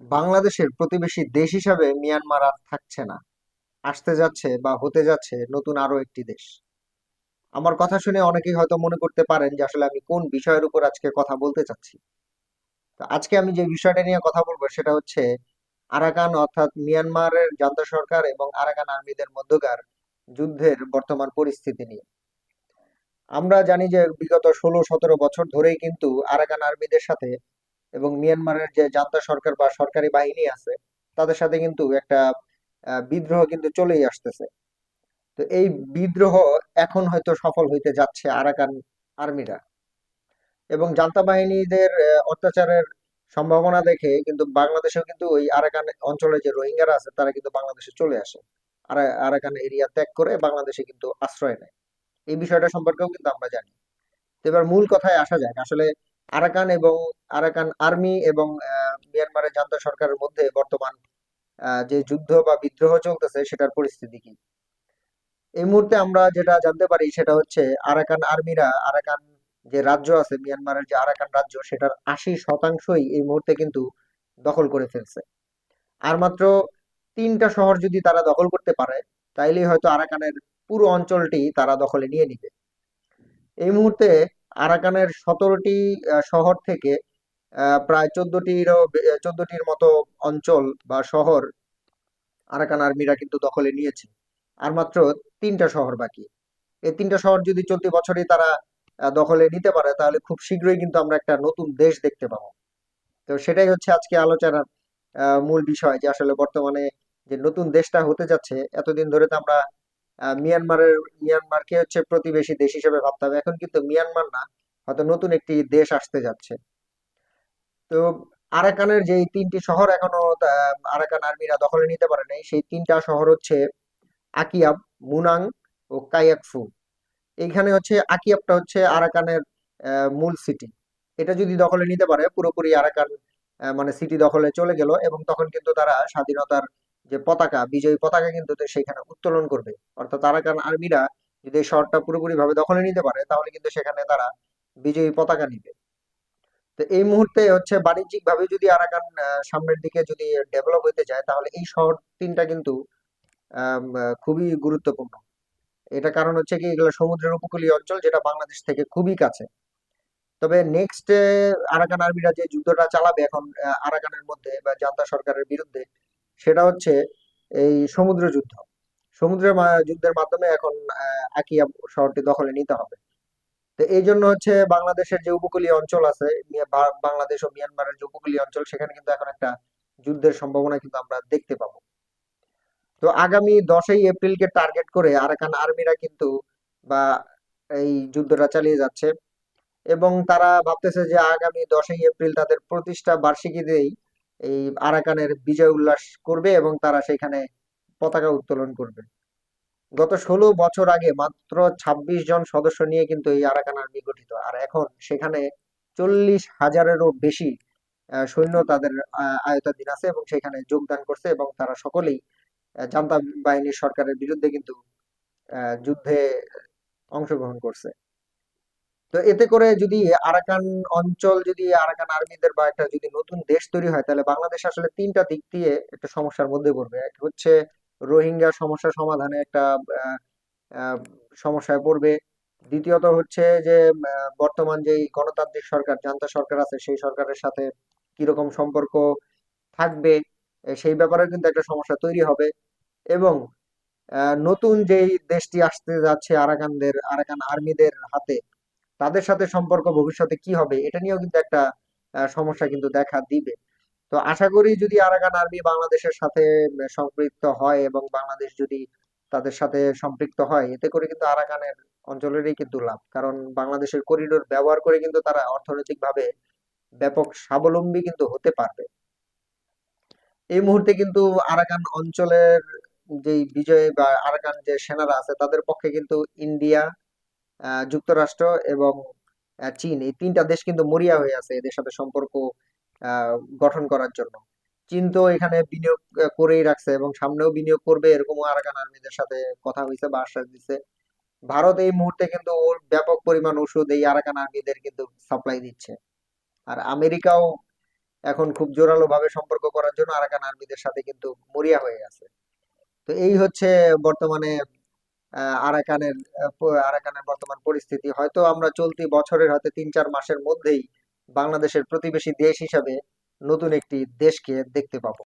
বাংলাদেশের প্রতিবেশী দেশ হিসাবে মিয়ানমার আর থাকছে না। আসতে যাচ্ছে বা হতে যাচ্ছে নতুন আরও একটি দেশ। আমার কথা শুনে অনেকেই হয়তো মনে করতে পারেন যে আসলে আমি কোন বিষয়ের উপর আজকে কথা বলতে চাচ্ছি। তো আজকে আমি যে বিষয়টা নিয়ে কথা বলব সেটা হচ্ছে আরাকান অর্থাৎ মিয়ানমারের জান্তা সরকার এবং আরাকান আর্মিদের মধ্যকার যুদ্ধের বর্তমান পরিস্থিতি নিয়ে। আমরা জানি যে বিগত ষোলো সতেরো বছর ধরেই কিন্তু আরাকান আর্মিদের সাথে এবং মিয়ানমারের যে জান্তা সরকার বা সরকারি বাহিনী আছে, তাদের সাথে কিন্তু একটা বিদ্রোহ কিন্তু চলেই আসতেছে। তো এই বিদ্রোহ এখন হয়তো সফল হইতে যাচ্ছে আরাকান আর্মিরা। এবং জান্তা বাহিনীদের অত্যাচারের সম্ভাবনা দেখে কিন্তু বাংলাদেশেও কিন্তু ওই আরাকান অঞ্চলে যে রোহিঙ্গারা আছে, তারা কিন্তু বাংলাদেশে চলে আসে। আর, আরাকান এরিয়া ত্যাগ করে বাংলাদেশে কিন্তু আশ্রয় নেয়। এই বিষয়টা সম্পর্কেও কিন্তু আমরা জানি। এবার মূল কথায় আসা যাক। আসলে আরাকান এবং আরাকান আর্মি এবং মিয়ানমারের জান্তা সরকারের মধ্যে বর্তমান যে যুদ্ধ বা বিদ্রোহ চলতেছে সেটার পরিস্থিতি কি? এই মুহূর্তে আমরা যেটা জানতে পারি সেটা হচ্ছে আরাকান আর্মিরা, আরাকান যে রাজ্য আছে, মিয়ানমারের যে আরাকান রাজ্য, সেটার আশি শতাংশই এই মুহূর্তে কিন্তু দখল করে ফেলছে। আর মাত্র তিনটা শহর যদি তারা দখল করতে পারে, তাইলেই হয়তো আরাকানের পুরো অঞ্চলটি তারা দখলে নিয়ে নিবে। এই মুহূর্তে আরাকানের সতেরোটি শহর থেকে প্রায় চোদ্দটিরও চোদ্দটির মতো অঞ্চল বা শহর আরাকান আর্মিরা কিন্তু দখলে নিয়েছে। আর মাত্র তিনটা শহর বাকি। এই তিনটা শহর যদি চলতি বছরই তারা দখলে নিতে পারে, তাহলে খুব শীঘ্রই কিন্তু আমরা একটা নতুন দেশ দেখতে পাবো। তো সেটাই হচ্ছে আজকে আলোচনার মূল বিষয় যে আসলে বর্তমানে যে নতুন দেশটা হতে যাচ্ছে, এতদিন ধরে তো আমরা মিয়ানমারের মিয়ানমারকে হচ্ছে প্রতিবেশী দেশ হিসেবে ভাবতাম এখন কিন্তু মিয়ানমার না, হয়তো নতুন একটি দেশ আসতে যাচ্ছে। তো আরাকানের যে তিনটি শহর এখনও আরাকান আর্মিরা দখলে নিতে পারে নাই, সেই তিনটা শহর হচ্ছে আকিয়াব, মুনাং ও কায়াকফু এইখানে হচ্ছে আকিয়াবটা হচ্ছে আরাকানের মূল সিটি এটা যদি দখলে নিতে পারে, পুরোপুরি আরাকান মানে সিটি দখলে চলে গেল এবং তখন কিন্তু তারা স্বাধীনতার যে পতাকা, বিজয়ী পতাকা কিন্তু সেখানে উত্তোলন করবে। অর্থাৎ আরাকান আর্মিরা যদি শহরটা পুরোপুরি ভাবে দখলে নিতে পারে, তাহলে কিন্তু সেখানে তারা বিজয়ী পতাকা নিবে। তো এই মুহূর্তে হচ্ছে বাণিজ্যিক ভাবে যদি আরাকান সামনের দিকে যদি ডেভেলপ হতে যায়, তাহলে এই শহর তিনটা কিন্তু খুবই গুরুত্বপূর্ণ। এটা কারণ হচ্ছে কি, এগুলো সমুদ্রের উপকূলীয় অঞ্চল যেটা বাংলাদেশ থেকে খুবই কাছে। তবে নেক্সট আরাকান আর্মিরা যে যুদ্ধটা চালাবে এখন আরাকানের মধ্যে বা জান্তা সরকারের বিরুদ্ধে সেটা হচ্ছে এই সমুদ্র যুদ্ধ। সমুদ্রের যুদ্ধের মাধ্যমে এখন আকিয়া শহরটি দখলে নিতে হবে। তো এই জন্য হচ্ছে বাংলাদেশের যে উপকূলীয় অঞ্চল আছে বাংলাদেশ ও মিয়ানমারের যে উপকূলীয় অঞ্চল, সেখানে কিন্তু এখন একটা যুদ্ধের সম্ভাবনা কিন্তু আমরা দেখতে পাবো। তো আগামী দশই এপ্রিলকে টার্গেট করে আরাকান আর্মিরা কিন্তু, বা, এই যুদ্ধটা চালিয়ে যাচ্ছে। এবং তারা ভাবতেছে যে আগামী দশই এপ্রিল তাদের প্রতিষ্ঠা বার্ষিকীতেই এই আরাকানের বিজয় উল্লাস করবে এবং তারা সেখানে পতাকা উত্তোলন করবে। গত ষোলো বছর আগে মাত্র ছাব্বিশ জন সদস্য নিয়ে কিন্তু এই আরাকান আর্মি গঠিত। আর এখন সেখানে চল্লিশ হাজারেরও বেশি সৈন্য তাদের আহ, আয়ত্তাধীন আছে এবং সেখানে যোগদান করছে এবং তারা সকলেই জান্তা বাহিনীর সরকারের বিরুদ্ধে কিন্তু যুদ্ধে অংশগ্রহণ করছে। তো এতে করে যদি আরাকান অঞ্চল, যদি আরাকান আর্মিদের বা একটা যদি নতুন দেশ তৈরি হয়, তাহলে বাংলাদেশ আসলে তিনটা দিক দিয়ে একটা সমস্যার মধ্যে পড়বে। এক হচ্ছে রোহিঙ্গা সমস্যা সমাধানে একটা সমস্যায় পড়বে। দ্বিতীয়ত হচ্ছে যে বর্তমান যেই গণতান্ত্রিক সরকার, জান্তা সরকার আছে, সেই সরকারের সাথে কীরকম সম্পর্ক থাকবে সেই ব্যাপারে কিন্তু একটা সমস্যা তৈরি হবে। এবং নতুন যেই দেশটি আসতে যাচ্ছে আরাকানদের, আরাকান আর্মিদের হাতে তাদের সাথে সম্পর্ক ভবিষ্যতে কি হবে, এটা নিয়েও কিন্তু একটা সমস্যা কিন্তু দেখা দিবে। তো আশা করি যদি আরাকান আর্মি বাংলাদেশের সাথে সম্পৃক্ত হয় এবং বাংলাদেশ যদি তাদের সাথে সম্পৃক্ত হয়, এতে করে কিন্তু আরাকানের অঞ্চলেরই কিন্তু লাভ। কারণ বাংলাদেশের করিডোর ব্যবহার করে কিন্তু তারা অর্থনৈতিকভাবে ব্যাপক স্বাবলম্বী কিন্তু হতে পারবে। এই মুহূর্তে কিন্তু আরাকান অঞ্চলের যে বিজয় বা আরাকান যে সেনারা আছে, তাদের পক্ষে কিন্তু ইন্ডিয়া যুক্তরাষ্ট্র এবং চীন, এই তিনটা দেশ কিন্তু মরিয়া হয়ে আছে এদের সাথে সম্পর্ক গঠন করার জন্য। চীন তো এখানে বিনিয়োগ করেই রাখছে এবং সামনেও বিনিয়োগ করবে এরকমও আরাকান আর্মিদের সাথে কথা হয়েছে বা আশ্বাস দিছে। ভারত এই মুহূর্তে কিন্তু ওর ব্যাপক পরিমাণ ওষুধ এই আরাকান আর্মিদের কিন্তু সাপ্লাই দিচ্ছে। আর আমেরিকাও এখন খুব জোরালো ভাবে সম্পর্ক করার জন্য আরাকান আর্মিদের সাথে কিন্তু মরিয়া হয়ে আছে। তো এই হচ্ছে বর্তমানে আরাকানের আরাকানের বর্তমান পরিস্থিতি। হয়তো আমরা চলতি বছরের হয়তো তিন চার মাসের মধ্যেই বাংলাদেশের প্রতিবেশী দেশ হিসাবে নতুন একটি দেশকে দেখতে পাবো।